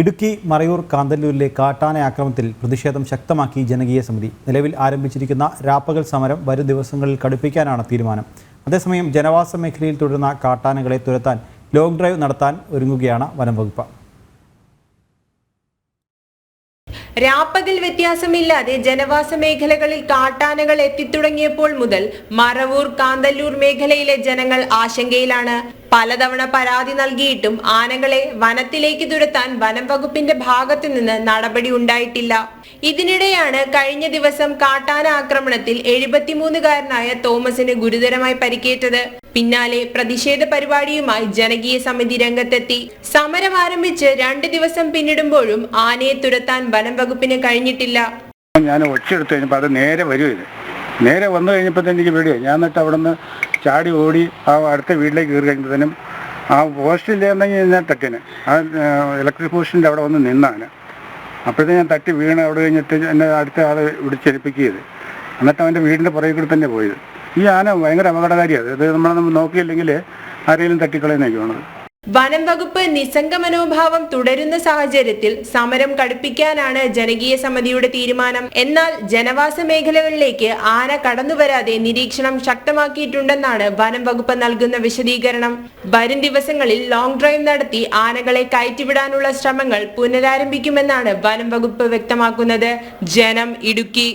ഇടുക്കി മറയൂർ കാന്തല്ലൂരിലെ കാട്ടാന ആക്രമത്തിൽ പ്രതിഷേധം ശക്തമാക്കി ജനകീയ സമിതി. നിലവിൽ ആരംഭിച്ചിരിക്കുന്ന രാപ്പകൽ സമരം വരും ദിവസങ്ങളിൽ കടുപ്പിക്കാനാണ് തീരുമാനം. അതേസമയം ജനവാസ മേഖലയിൽ തുടരുന്ന കാട്ടാനകളെ തുരത്താൻ ലോങ് ഡ്രൈവ് നടത്താൻ ഒരുങ്ങുകയാണ് വനം വകുപ്പ് രാപ്പകൽ വ്യത്യാസമില്ലാതെ ജനവാസ മേഖലകളിൽ കാട്ടാനകൾ എത്തിത്തുടങ്ങിയപ്പോൾ മുതൽ മറവൂർ കാന്തല്ലൂർ മേഖലയിലെ ജനങ്ങൾ ആശങ്കയിലാണ്. പലതവണ പരാതി നൽകിയിട്ടും ആനകളെ വനത്തിലേക്ക് തുരത്താൻ വനം വകുപ്പിന്റെ ഭാഗത്തു നിന്ന് നടപടി ഉണ്ടായിട്ടില്ല. ഇതിനിടെയാണ് കഴിഞ്ഞ ദിവസം കാട്ടാന ആക്രമണത്തിൽ എഴുപത്തിമൂന്നുകാരനായ തോമസിന് ഗുരുതരമായി പരിക്കേറ്റത്. പിന്നാലെ പ്രതിഷേധ പരിപാടിയുമായി ജനകീയ സമിതി രംഗത്തെത്തി. സമരം ആരംഭിച്ച് രണ്ട് ദിവസം പിന്നിടുമ്പോഴും ആനയെ തുരത്താൻ വനം വകുപ്പിന് കഴിഞ്ഞിട്ടില്ല. ഞാൻ ഒച്ചെടുത്ത് കഴിഞ്ഞപ്പോൾ അത് നേരെ വരും ഇത് നേരെ വന്നു കഴിഞ്ഞപ്പോൾ തന്നെ എനിക്ക് പേടിയായി. ഞാൻ എന്നിട്ട് അവിടെ നിന്ന് ചാടി ഓടി ആ അടുത്ത വീട്ടിലേക്ക് കയറി കഴിഞ്ഞപ്പോഴത്തേനും ആ പോസ്റ്റില്ലാന്നെങ്കിൽ ഞാൻ തട്ടിന്. ആ ഇലക്ട്രിക് പോസ്റ്റിന്റെ അവിടെ വന്ന് നിന്നാണ്. അപ്പോഴത്തെ ഞാൻ തട്ടി വീണ് അവിടെ കഴിഞ്ഞിട്ട് എന്നെ അടുത്ത ആൾ വിളിച്ചെലിപ്പിക്കുകയത് എന്നിട്ട് അവന്റെ വീടിന്റെ പുറകിൽ കൂടി തന്നെ പോയത്. ഈ ആന ഭയങ്കര അപകടകാരിയാണ്. ഇത് നമ്മൾ നോക്കിയില്ലെങ്കിൽ ആരെങ്കിലും തട്ടിക്കളയുന്നൊക്കെ വനം വകുപ്പ് നിസ്സംഗ മനോഭാവം തുടരുന്ന സാഹചര്യത്തിൽ സമരം കടുപ്പിക്കാനാണ് ജനകീയ സമിതിയുടെ തീരുമാനം. എന്നാൽ ജനവാസ മേഖലകളിലേക്ക് ആന കടന്നുവരാതെ നിരീക്ഷണം ശക്തമാക്കിയിട്ടുണ്ടെന്നാണ് വനം വകുപ്പ് നൽകുന്ന വിശദീകരണം. വരും ദിവസങ്ങളിൽ ലോങ് ഡ്രൈവ് നടത്തി ആനകളെ കയറ്റിവിടാനുള്ള ശ്രമങ്ങൾ പുനരാരംഭിക്കുമെന്നാണ് വനം വകുപ്പ് വ്യക്തമാക്കുന്നത്. ജനം ഇടുക്കി.